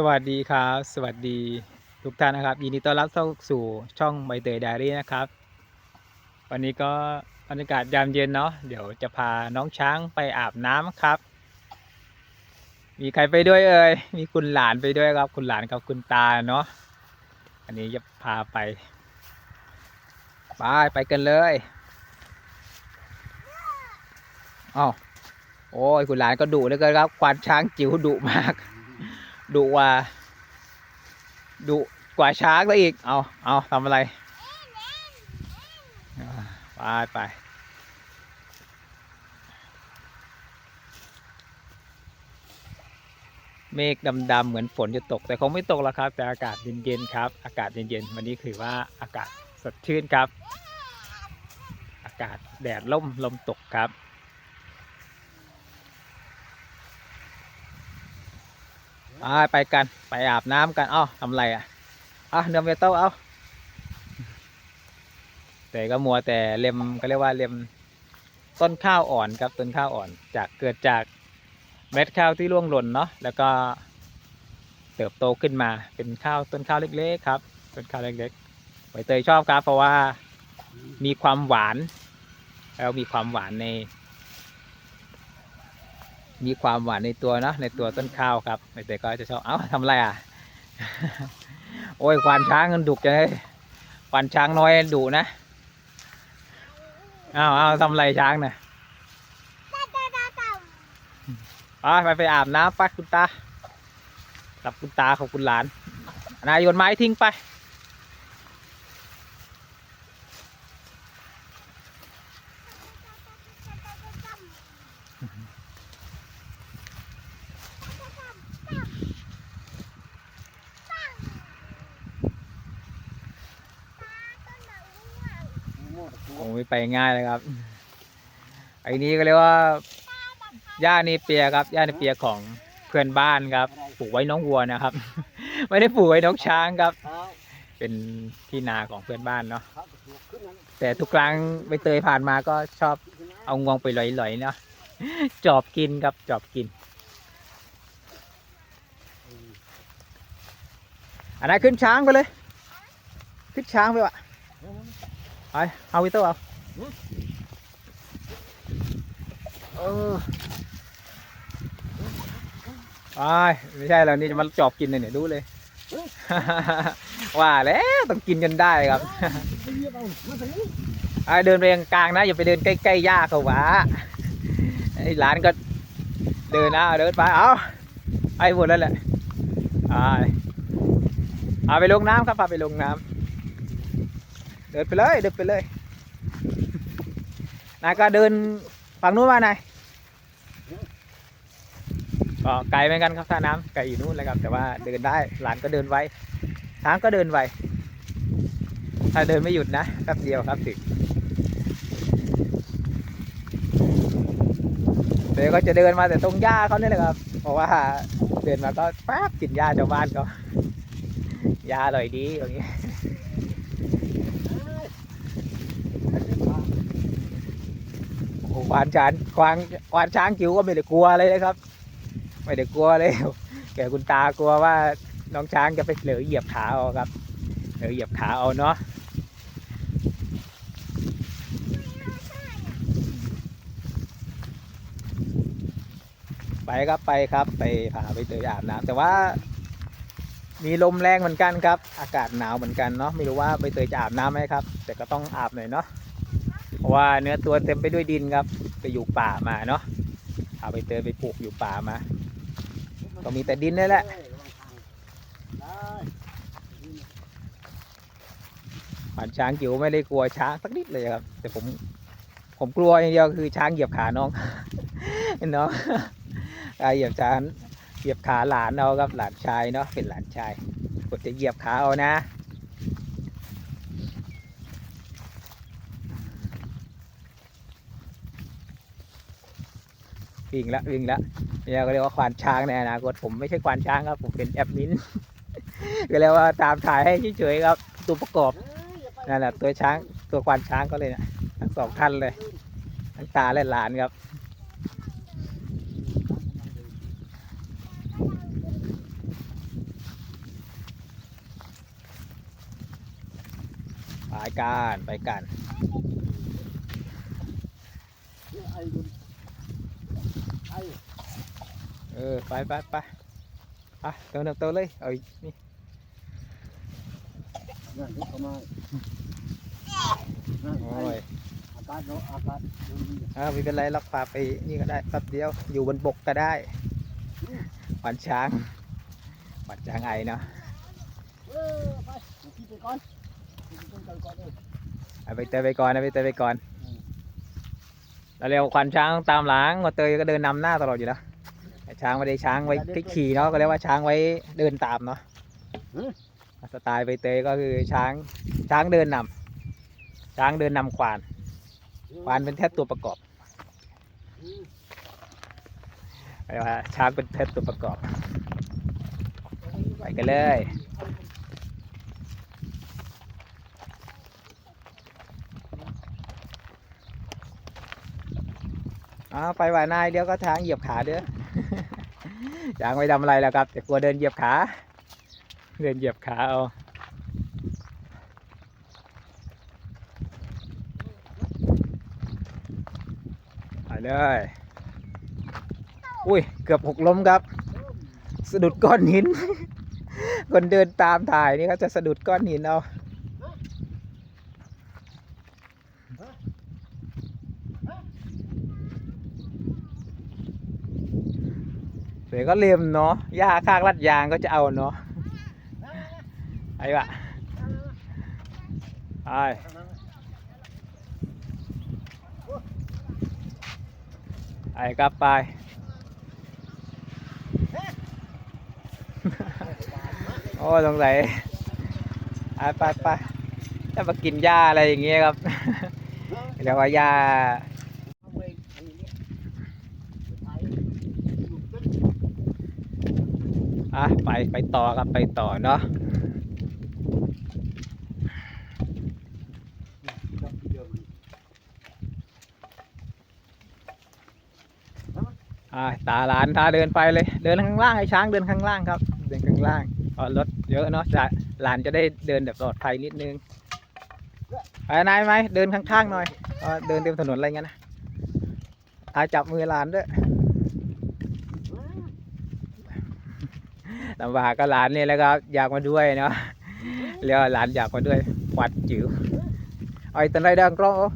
สวัสดีครับ สวัสดีทุกท่านนะครับยินดีต้อนรับเข้าสู่ช่องใบเตยไดารี่นะครับ วันนี้ก็บรรยากาศยามเย็นเนาะเดี๋ยวจะพาน้องช้างไปอาบน้ำครับ มีใครไปด้วยเอ่ยมีคุณหลานไปด้วยครับ คุณหลานกับคุณตาเนาะอันนี้จะพาไปไปไปกันเลยอ้าวโอ้ยคุณหลานก็ดุเหลือเกินครับควานช้างจิ๋วดุมาก ดุกว่าดุกว่าช้างซะอีก เอาเอาทำอะไรอ่าไปไปเมฆดำๆเหมือนฝนจะตก แต่คงไม่ตกแล้วครับ แต่อากาศเย็นๆครับ อากาศเย็นๆวันนี้ถือว่าอากาศสดชื่นครับ อากาศแดดล่มลมตกครับ ไปไปกันไปอาบน้ำกันเอ้าทำไรอะอะเนื้อเมทัลเอาแต่ก็มัวแต่เล็มก็เรียกว่าเล็มต้นข้าวอ่อนครับต้นข้าวอ่อนจากเกิดจากเม็ดข้าวที่ร่วงหล่นเนาะแล้วก็เติบโตขึ้นมาเป็นข้าวต้นข้าวเล็กๆครับต้นข้าวเล็กๆใบเตยชอบครับ เพราะว่ามีความหวานแล้วมีความหวานใน มีความหวานในตัวเนอะในตัวต้นข้าวครับใบเตยก็จะชอบเอ้าทำอะไรอะ โอ้ยควานช้างมันดุจังเลยควานช้างน้อยดุนะอ้าวอ้าวทำอะไรช้างน่ะไปไปไปอาบน้ำไปคุณตากับคุณตาของคุณหลานนายโยนไม้ทิ้งไป โอ้ยไปง่ายเลยครับไอ้นี้ก็เรียกว่าหญ้าเนเปียครับหญ้าเนเปียของเพื่อนบ้านครับปลูกไว้น้องวัวนะครับ ไม่ได้ปลูกไว้น้องช้างครับ เป็นที่นาของเพื่อนบ้านเนาะแต่ทุกครั้งไปเตยผ่านมาก็ชอบเอางวงไปลอยๆเนาะจอบกินครับจอบกินอันนั้นขึ้นช้างไปเลย ขึ้นช้างไปวะ ไปเอาวิเตอร์เอาเออไปไม่ใช่แล้วนี่จะมาจอบกินเลยเนี่ยดูเลย ว่าแล้วต้องกินจนได้ครับไอเดินไปกลางนะอย่าไปเดินใกล้ๆหญ้าเขาวะไอ้หลานก็เดินนะเดินไปเอาไอหมดแล้วแหละเอาเอาไปลงน้ำครับพาไปลงน้ำ ดินไปเลยเดินไปเลยนายก็เดินฝั่งนู้นมานายก็ไกลเหมือนกันครับท่าน้ำไกลอยู่นู้นเลยครับแต่ว่าเดินได้หลานก็เดินไวช้างก็เดินไวถ้าเดินไม่หยุดนะแป๊บเดียวครับถึงเดี๋ยวก็จะเดินมาแต่ตรงหญ้าเขาเนี่ยแหละครับ เพราะว่าเดินมาก็แป๊บกินหญ้าชาวบ้านเขาหญ้าอร่อยดีอย่างนี้ โอ้โหค วานช้างควานควานช้างจิ๋วก็ไม่ได้กลัวเลยนะครับ ไม่ได้กลัวเลยแกคุณตากลัวว่าน้องช้างจะไปเหลือเหยียบขาเอาครับเหลือเหยียบขาเอาเนาะไปครับไปครับไปพาไปเตยอาบน้ำแต่ว่า มีลมแรงเหมือนกันครับ อากาศหนาวเหมือนกันเนาะไม่รู้ว่าไปเตยจะอาบน้ำไหมครับ แต่ก็ต้องอาบหน่อยเนาะ ราะว่าเนื้อตัวเต็มไปด้วยดินครับ ไปอยู่ป่ามาเนาะเอาไปเตยไปปลูกอยู่ป่ามาก็มีแต่ดินนี่แหละผ่านช้างจิ๋วไม่ได้กลัวช้างสักนิดเลยครับ แต่ผมผมกลัวอย่างเดียวคือช้างเหยียบขาน้องน้องอ่าเหยียบช้างเหยียบขาหลานเอาครับหลานชายเนาะเป็นหลานชายกดจะเหยียบขาเอานะ วิ่งละวิ่งละเนี่ยก็เรียกว่าควานช้างในอนาคตผมไม่ใช่ควานช้างครับ ผมเป็นแอดมินก็เรียกว่าตามถ่ายให้เฉยๆครับตัวประกอบนั่นแหละตัวช้างตัวควานช้างก็เลยนะทั้งสองท่านเลยทั้งตาและหลานครับไปกันไปกัน เออ ไปไปไปอะเติมเติมเติมเลย เอาอีกนี่นั่นที่เขามานั่นโอ้ไอ้ยอากาศเนาะอากาศเดี๋ยวนี้อ่าไม่เป็นไรล็อกพาไปนี่ก็ได้แป๊บเดียว อยู่บนบกก็ได้ขวัญช้างขวัญช้างไอเนาะเออไปเดี๋ยวพี่ไปก่อนพี่ไปก่อนก่อนเลยเอาไปเตยไปก่อนนะไปเตยไปก่อนอืม แล้วเร็วขวัญช้างตามหลังมาเตยก็เดินนำหน้าตลอดอยู่แล้วไอ้ช้างไม่ได้ช้างไว้ขี่เนาะก็เรียกว่าช้างไว้เดินตามเนาะสไตล์ไปเตยก็คือช้างช้างเดินนำช้างเดินนำควาน ควานเป็นแทบตัวประกอบอืมเรียกว่าช้างเป็นแทบตัวประกอบ ไปกันเลย อ้าวไปว่านายเดี๋ยวก็ทางเหยียบขาเด้อช้างไม่ทำอะไรแล้วครับแต่กลัวเดินเหยียบขาเดินเหยียบขาเอาไปเลยอุ้ยเกือบหกล้มครับ สะดุดก้อนหิน คนเดินตามถ่ายนี่เขาจะสะดุดก้อนหินเอา เดี๋ยว ก็เลียมเนาะหญ้าข้างลัดยางก็จะเอาเนาะไอ้วะไปไอ้กลับไปโอ้สงสัยไปไปไปถ้ามากินหญ้าอะไรอย่างเงี้ยครับเรียกว่าหญ้าไว้อันนี้เนี่ยไปอยู่ตึ้ง อะ ไปไปต่อครับไปต่อเนาะครับที่เดิมเลยอะตาหลานพาเดินไปเลย เดินข้างล่างไอ้ช้างเดินข้างล่างครับ เดินข้างล่างเพรารถเยอะเนาะจะหลานจะได้เดินแบบปลอดภัยนิดนึงไปนายไหมเดินข้างๆหน่อยเดินเต็มถนนอะไรเงี้ยนะอาจับมือหลานด้วย ลำบากก็หลานนี่แหล้วก็อยากมาด้วยเนาะเรียกว่าหลานอยากมาด้วยหวัดจิ๋วเอาไอ้ตันไรเดินกล้องโอ้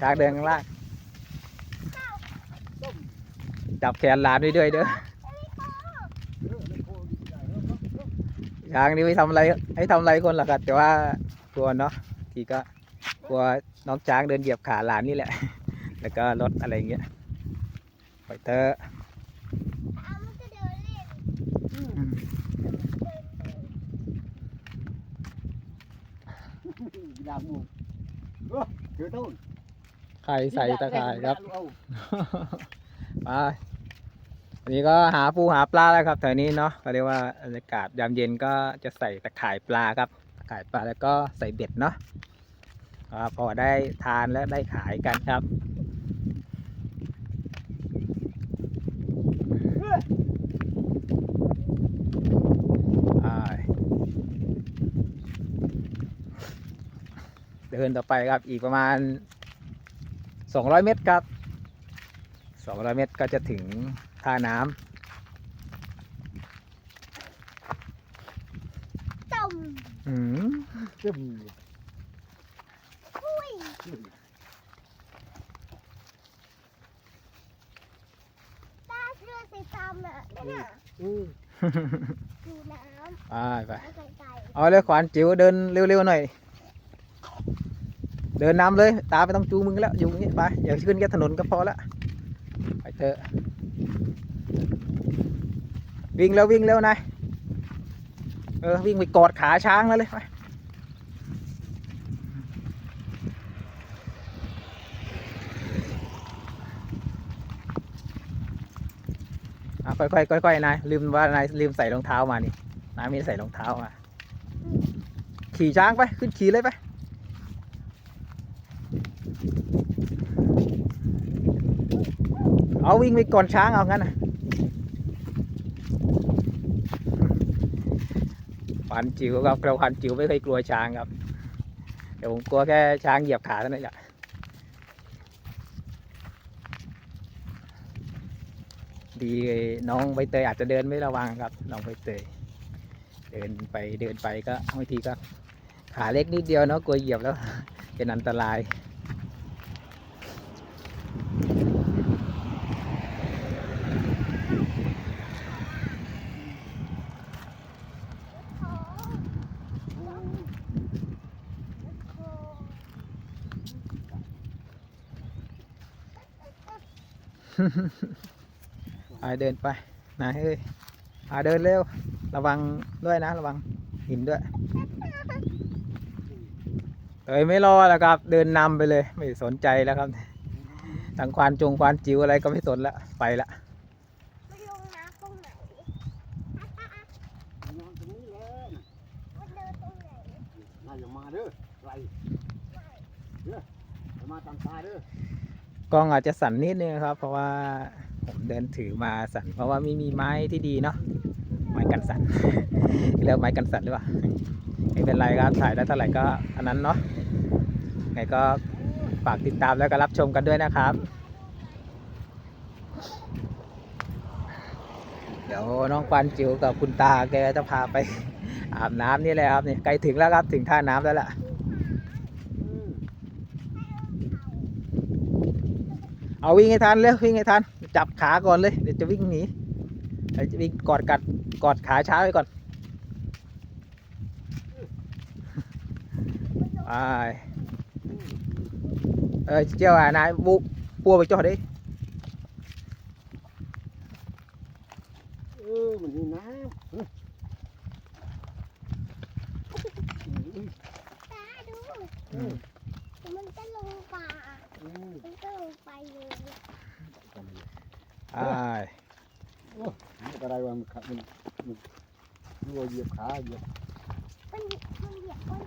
ช้างเดินข้างล่างจับแขนหลานไว้ด้วยเด้อเออไม่โคตรดีใจเนอะช้างนี่ไม่ทำอะไรให้ทำอะไรคนหรอกครับแต่ว่ากลัวเนาะทีก็กลัวน้องช้างเดินเหยียบขาหลานนี่แหละ แล้วก็รถอะไรอย่างเงี้ยไปเถอะ ดามงเออเจอต้น ใครใส่ตะข่ายครับเอาไปอันนี้ก็หาปูหาปลาแล้วครับแถวนี้เนาะก็เรียกว่าบรรยากาศยามเย็นก็จะใส่ตะข่ายปลาครับตะข่ายปลาแล้วก็ใส่เบ็ดเนาะก็พอได้ทานและได้ขายกันครับอ่าเดินต่อไปครับอีกประมาณ 200 เมตรครับ 200 เมตรก็จะถึงท่าน้ต้มำอืมจึ้มอุ้ยจึ้มตาเสื้อสีฟ้าน่ะนั่นน่ะอืมดูน้ไปไปำแล้วไก่เอาเลยขวานจิ๋วเดินเร็วๆหน่อย เดินนำเลย ตาไม่ต้องจูงมึงแล้วอยู่อย่างนี้ไปอย่าขึ้นแค่ถนนก็พอละไปเถอะวิ่งแล้ววิ่งแล้วนายเออวิ่งไปกอดขาช้างแล้วเลยไปอะค่อยๆค่อยๆนายลืมว่านายลืมใส่รองเท้ามานี่นายไม่ใส่รองเท้ามาขี่ช้างไปขึ้นขี่เลยไป เอาวิ่งไปก่อนช้างเอางั้นนะขวัญจิ๋วครับเราขวัญจิ๋วไม่เคยกลัวช้างครับเดี๋ยวผมกลัวแค่ช้างเหยียบขาเท่านั้นแหละดีน้องใบเตยอาจจะเดินไม่ระวังครับ น้องใบเตยเดินไปเดินไปก็บางทีก็ขาเล็กนิดเดียวเนาะกลัวเหยียบแล้วเป็นอันตราย โอ้โห ไปเดินไปนายเอ้ยอ่าเดินเร็ว ระวังด้วยนะ ระวังหินด้วยเอ้ยไม่รอแล้วครับ เดินนำไปเลย ไม่สนใจแล้วครับทางควานจงควานจิ๋วอะไรก็ไม่สนละไปละไม่ลงน้ำตรงไหนนอนตรงนี้เลยมันเดินตรงไหนน่าอย่ามาเด้อไกลเด้ออย่ามาตามตาเด้อ กล้องอาจจะสั่นนิดนึงครับ เพราะว่าผมเดินถือมาสั่น เพราะว่าไม่มีไม้ที่ดีเนาะไม้กันสั่นเรียกไม้กันสั่นหรือเปล่าไม่เป็นไรครับถ่ายได้เท่าไหร่ก็อันนั้นเนาะไงก็ฝากติดตามแล้วก็รับชมกันด้วยนะครับ เดี๋ยวน้องควันจิ๋วกับคุณตาแกจะพาไปอาบน้ำนี่แหละครับนี่ใกล้ถึงแล้วครับถึงท่าน้ำแล้วล่ะ อืม เอาวิ่งให้ทันเร็ววิ่งให้ทันจับขาก่อนเลยเดี๋ยวจะวิ่งหนีเดี๋ยวจะวิ่งกอดกัดกอดขาช้าไว้ก่อนไปเออเจ้าอะนายบุปัวไปจอดิออมันมีน้ำเฮ้ยอืม ตาดู อืม มันก็ลงป่า อืม มันก็ลงไปเลย ไป มันอะไรวะมันขามันมันรัวเหยียบขาเหยียบ มันมันเหยียบก้อน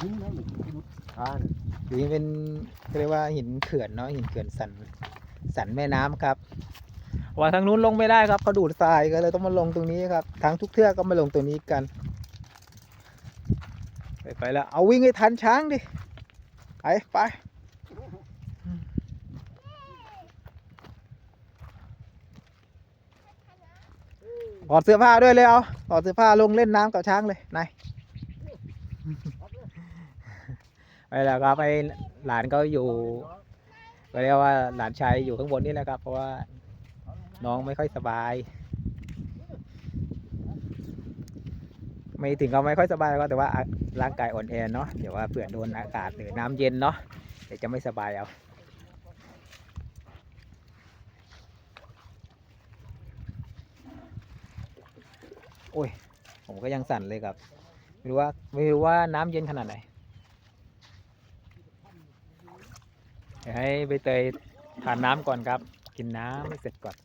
หินมันหยียบหิ้งนะมันหลุดขาเนี่ยหรือเป็นเขาเรียกว่าหินเขื่อนเนาะหินเขื่อนสันสันแม่น้ำครับว่าทางนู้นลงไม่ได้ครับเขาดูดทรายก็เลยต้องมาลงตรงนี้ครับทางทุกเทือกก็มาลงตรงนี้กัน ไปไปแล้วเอาวิ่งให้ทันช้างดิไปไปถอดเสื้อผ้าด้วยเลยเอาถอดเสื้อผ้าลงเล่นน้ำกับช้างเลยนาย ไปแล้วครับไอหลานก็อยู่ก็เรียกว่าหลานชายอยู่ข้างบนนี่แหละครับ เพราะว่าน้องไม่ค่อยสบาย ไม่ถึงกับไม่ค่อยสบายก็แต่ว่าร่างกายอ่อนแอเนาะเดี๋ยวว่าเผื่อโดนอากาศหรือน้ำเย็นเนาะเดี๋ยวจะไม่สบายเอาโอ้ยผมก็ยังสั่นเลยครับไม่รู้ว่าไม่รู้ว่าน้ำเย็นขนาดไหน เดี๋ยวให้ใบเตยทานน้ำก่อนครับ กินน้ำให้เสร็จก่อน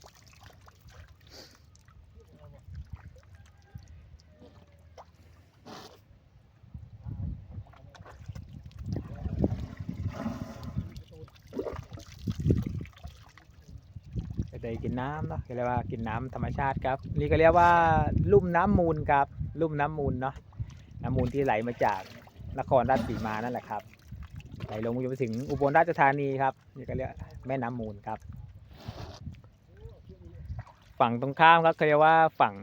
ใบเตยกินน้ำเนาะเรียกว่ากินน้ำธรรมชาติครับ นี่ก็เรียกว่าลุ่มน้ำมูลครับ ลุ่มน้ำมูลเนาะ น้ำมูลที่ไหลมาจากนครราชสีมานั่นแหละครับ ไหลลงไปถึงอุบลราชธานีครับนี่ก็เรียกแม่น้ำมูลครับ ฝั่งตรงข้ามครับเขาเรียกว่าฝั่ง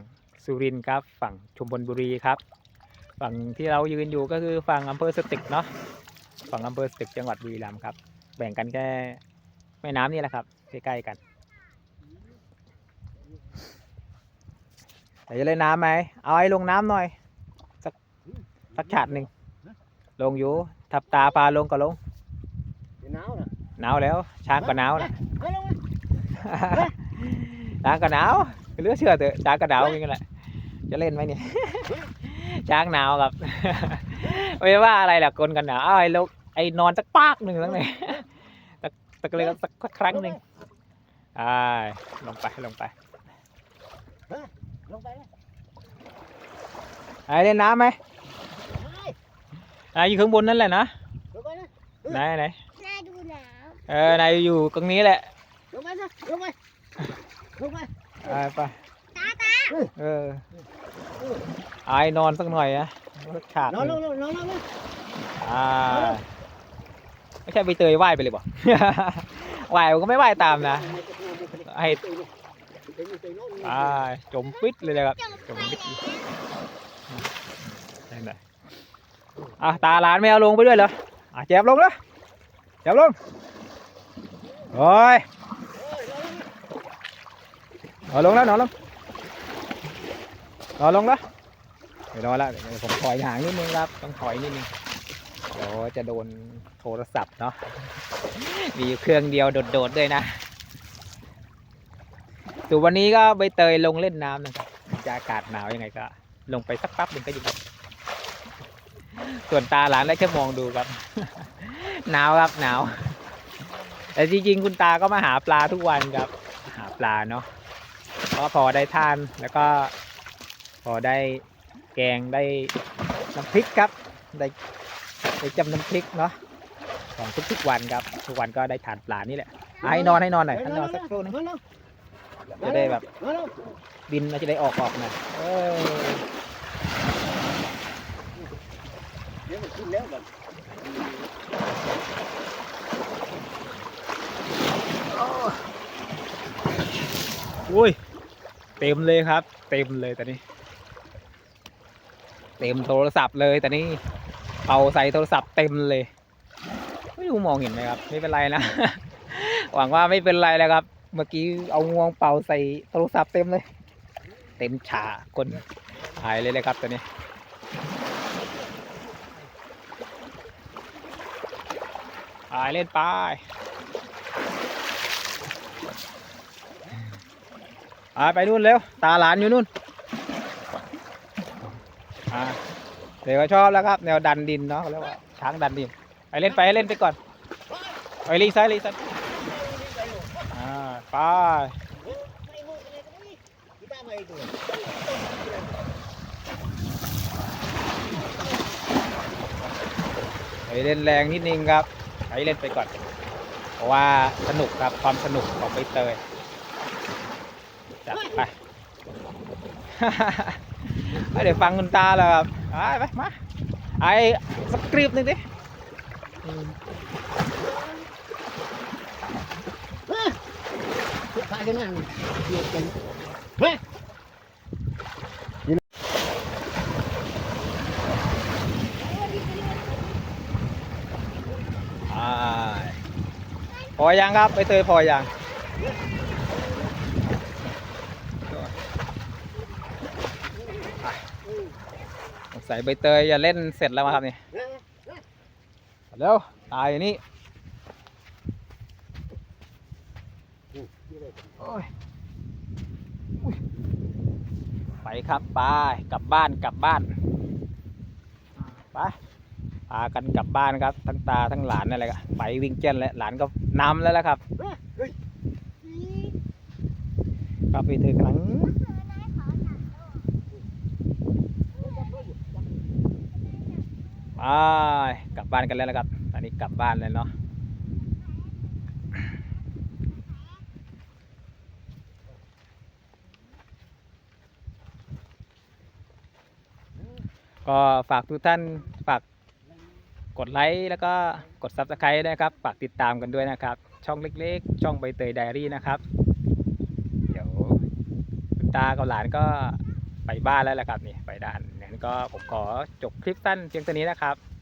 สุรินทร์ครับ ฝั่งชุมพลบุรีครับ ฝั่งที่เรายืนอยู่ก็คือฝั่งอำเภอสตึกเนาะฝั่งอำเภอสตึกจังหวัดบุรีรัมย์ครับ แบ่งกันแค่แม่น้ำนี่แหละครับใกล้ๆกันแต่จะเล่นน้ำไหมเอาไอ้ลงน้ำหน่อย สักสักฉาดหนึ่งลงอยู่ ทับตาพาลงก็ลง เป็นหนาวน่ะ หนาวแล้วช้างก็หนาวนะเฮ้ยลงมาช้างก็หนาวเหลือเชื่อเถอะช้างก็หนาวอย่างนั้นแหละจะเล่นไหมเนี่ยช้างหนาวครับไม่ว่าอะไรหรอกคนกันหนาวเอาไอ้ลูกไอ้นอนสักปากหนึ่งแล้วไงตะตะเลยสักครั้งหนึ่งอ่าลงไปลงไปลงไปเลยไอ้เล่นน้ำไหมไปนายอยู่ข้างบนนั่นแหละนะลงไปนะไหนไหนน่าดูหนาว เออนายอยู่ตรงนี้แหละลงไปนะลงไปลงไปไปไปตาตาเออไอ้นอนสักหน่อยนะสักฉากหนอนลนึ่งงลงนอนลงลงอ่าไม่ใช่ใบเตยว่ายไปเลยบ่ว่ายมันก็ไม่ว่ายตามนะให้อ่าจมปิดเลยนะครับจมไปแล้วนั่นแหละอะตาหลานไม่เอาลงไปด้วยเหรออะแจบลงแล้วแจบลง โอ้ยนอนลงแล้วนอนลงนอนลงแล้วไม่นอนแล้วเดี๋ยวผมถอยห่างนิดนึงครับ ต้องถอยนิดนึงเดี๋ยวจะโดนโทรศัพท์เนาะ มีเครื่องเดียวโดดๆด้วยนะส่วนวันนี้ก็ใบเตยลงเล่นน้ำนะครับจะอากาศหนาวยังไงก็ ลงไปสักแป๊บหนึ่งก็อยู่ครับส่วนตาหลานได้แค่มองดูครับ หนาวครับหนาว แต่จริงๆคุณตาก็มาหาปลาทุกวันครับ หาปลาเนาะก็พอได้ทานแล้วก็ พอได้แกงได้น้ำพริกครับ ได้ได้จำน้ำพริกเนาะของทุกๆวันครับ ทุกวันก็ได้ทานปลานี่แหละอะให้นอนให้นอนหน่อยให้นอนสักครู่นึงจะได้แบบดินมันจะได้ออกออกหน่อยเออเดี๋ยวมันขึ้นแล้วแบ อุ้ย เต็มเลยครับ เต็มเลยตอนนี้ เต็มโทรศัพท์เลยแต่นี่เป่าใส่โทรศัพท์เต็มเลย ไม่รู้มองเห็นไหมครับ ไม่เป็นไรนะ หวังว่าไม่เป็นไรแล้วครับ เมื่อกี้เอางวงเป่าใส่โทรศัพท์เต็มเลย เต็มฉาคนหายเลยเลยครับตัวนี้หายเล่นไป อาไปนู่นเร็ว ตาหลานอยู่นู่นเดี๋ยวก็ชอบแล้วครับ แนวดันดินเนาะเรียกว่าช้างดันดิน ไปเล่นไปเล่นไปก่อนไปลีซ้ายลีซ้ายอ่าไปไปเล่นแรงนิดนึงครับไปเล่นไปก่อน เพราะว่าสนุกครับความสนุกของใบเตย จัดไป ไปเดี๋ยวฟังคุณตาแล้วครับไปไปมาไอ้สกรีปหนึ่งดิอืมพากันนั่งเบียดกันไปพอยังครับไปเตยพอยัง สงสัยใบเตยอย่าเล่นเสร็จแล้วมั้งครับนี่เร็วตายอย่างนี้ไปครับไปกลับบ้านกลับบ้านไปพากันกลับบ้านครับ ทั้งตาทั้งหลานนั่นแหละครับไปวิ่งเจนแล้วหลานก็นำแล้วละครับก็ไปถึงหลังไป กลับบ้านกันแล้วละครับ ตอนนี้กลับบ้านเลยเนาะก็ฝากทุกท่านฝากกดไลค์แล้วก็กด Subscribe นะครับ ฝากติดตามกันด้วยนะครับ ช่องเล็กๆ ช่องใบเตยไดอารี่นะครับ เดี๋ยวตากับหลานก็ไปบ้านแล้วละครับนี่ไปด้าน ก็ผมขอจบคลิปสั้นเพียงเท่านี้นะครับ